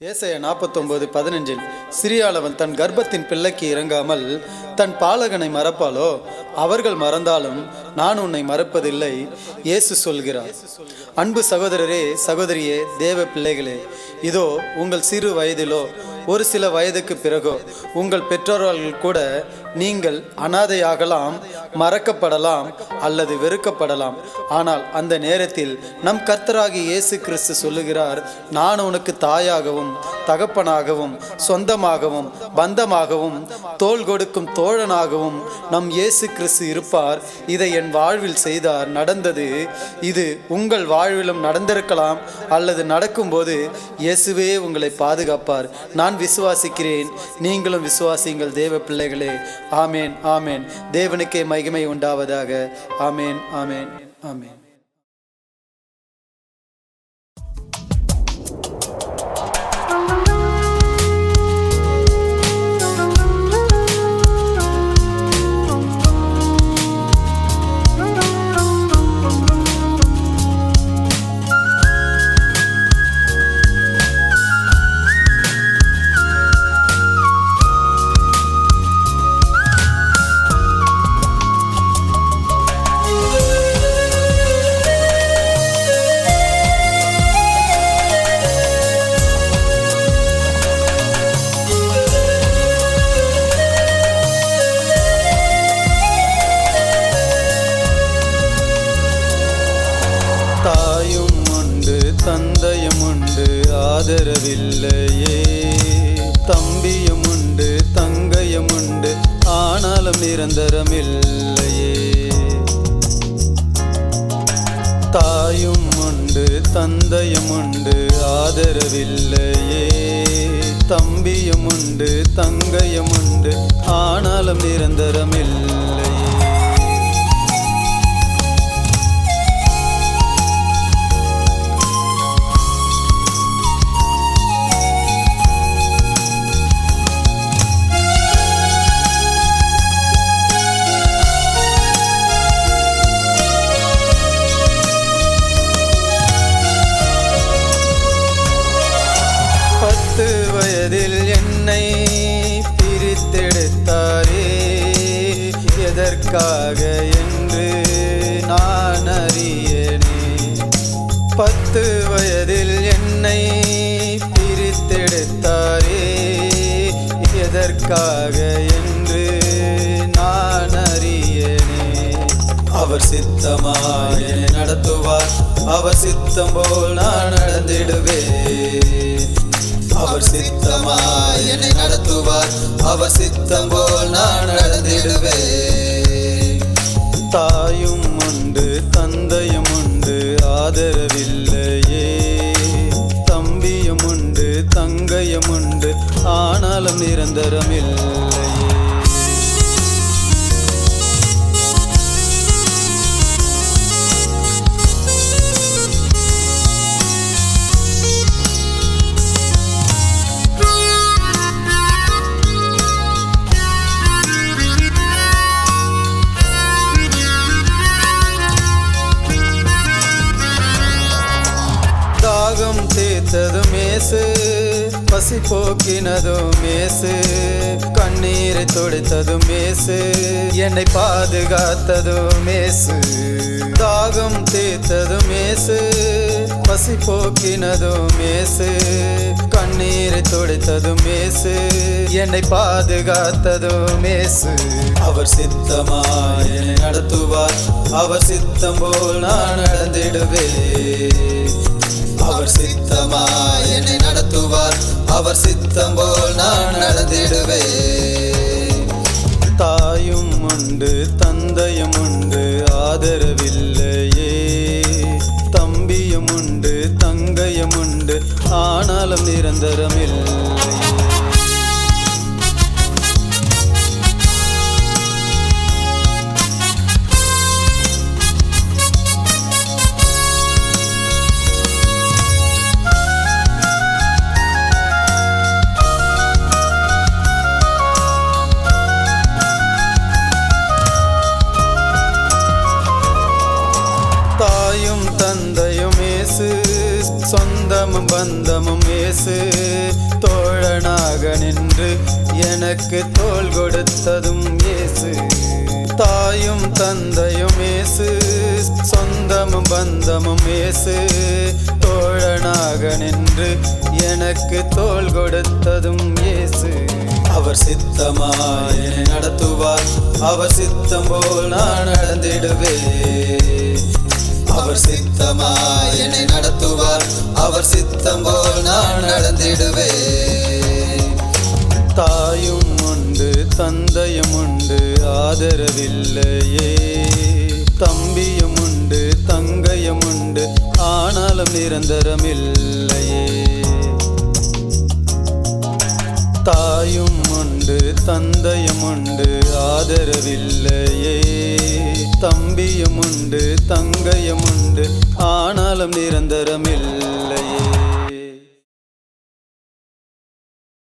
ஏசைய நாற்பத்தொன்பது பதினஞ்சில் சிறியாளவன் தன் கர்ப்பத்தின் பிள்ளைக்கு இறங்காமல் தன் பாலகனை மறப்பாலோ? அவர்கள் மறந்தாலும் நான் உன்னை மறப்பதில்லை இயேசு சொல்கிறார். அன்பு சகோதரரே சகோதரியே தேவ பிள்ளைகளே இதோ உங்கள் சிறு வயதிலோ ஒரு சில வயதுக்கு பிறகோ உங்கள் பெற்றோர்கள் கூட நீங்கள் அனாதையாகலாம் மறக்கப்படலாம் அல்லது வெறுக்கப்படலாம். ஆனால் அந்த நேரத்தில் நம் கர்த்தராகி இயேசு கிறிஸ்து சொல்லுகிறார் நான் உனக்கு தாயாகவும் தகப்பனாகவும் சொந்தமாகவும் பந்தமாகவும் தோள் கொடுக்கும் தோழனாகவும் நம் இயேசு கிறிஸ்து இருப்பார். இதை என் வாழ்வில் செய்தார். நடந்தது இது உங்கள் வாழ்விலும் நடந்திருக்கலாம் அல்லது நடக்கும்போது இயேசுவே உங்களை பாதுகாப்பார். நான் விசுவாசிக்கிறேன். நீங்களும் விசுவாசியுங்கள் தேவ பிள்ளைகளே. ஆமேன் ஆமேன். தேவனுக்கே மகிமை உண்டாவதாக. ஆமேன் ஆமேன் ஆமேன். தந்தையமுண்டு ஆதரவில்லையே. தம்பியமுண்டு தங்கையமுண்டு தங்கையும் உண்டு ஆனாலும் நிரந்தரமில்லையே. தாயும் உண்டு தந்தையும் உண்டு ஆதரவில்லையே. தம்பியும் உண்டு தங்கையும் உண்டு ஆனாலும் நிரந்தரமில்லையே பத்து வயதில் என்னை பிரித்தெடுத்தாரே. எதற்காக என்று நான் அறியேனே. பத்து வயதில் என்னை பிரித்தெடுத்தாரே. எதற்காக என்று நான் அறியேனே. அவர் சித்தமாய் நடத்துவார். அவர் சித்தம் போல் நான் நடந்திடுவேன். அவர் சித்தமாய் என்னை நடத்துவார். அவர் சித்தம் போல் நான் நடந்திடுவேன். தாயும் உண்டு தந்தையும் உண்டு ஆதரவில்லையே. தம்பியும் உண்டு தங்கையும் உண்டு ஆனாலும் நிரந்தரமில்லையே தாகம் தீர்த்ததும் மேசு பசி போக்கினதும் மேசு கண்ணீரை துடைத்ததும் மேசு என்னை பாதுகாத்ததும் மேசு தாகம் தீர்த்ததும் மேசு பசி போக்கினதும் மேசு கண்ணீரை துடைத்ததும் மேசு என்னை பாதுகாத்ததும் மேசு அவர் சித்தமாய் என்னை நடத்துவார் அவர் சித்தம் போல் நான் நடந்திடுவேன். அவர் சித்தமா என்னை நடத்துவார். அவர் சித்தம் போல் நான் நடந்திடுவேன். தாயும் உண்டு தந்தையும் உண்டு ஆதரவில்லையே. தம்பியும் உண்டு தங்கையும் உண்டு ஆனாலும் நிரந்தரமில்லை. தாயும் தந்தையும் ஏசு சொந்தமும் பந்தமும் ஏசு. தோழனாக நின்று எனக்கு தோல் கொடுத்ததும் ஏசு. தாயும் தந்தையும் ஏசு சொந்தமும் பந்தமும் ஏசு. தோழனாக நின்று எனக்கு தோல் கொடுத்ததும் ஏசு. அவர் சித்தமாய் என்னை நடத்துவார். அவர் சித்தம் போல் நான் நடந்திடுவேன். அவர் சித்தமா என்னை நடத்துவார். அவர் சித்தம் போல் நான் நடந்திடுவேன். தாயும் உண்டு தந்தையும் உண்டு ஆதரவில்லையே. தம்பியும் உண்டு தங்கையும் உண்டு ஆனாலும் நிரந்தரம் இல்லையே தாயும் உண்டு தந்தையும் உண்டு ஆதரவில்லையே. தம்பியும் உண்டு தங்கையும் உண்டு. ஆனாலும் நிரந்தரம் இல்லையே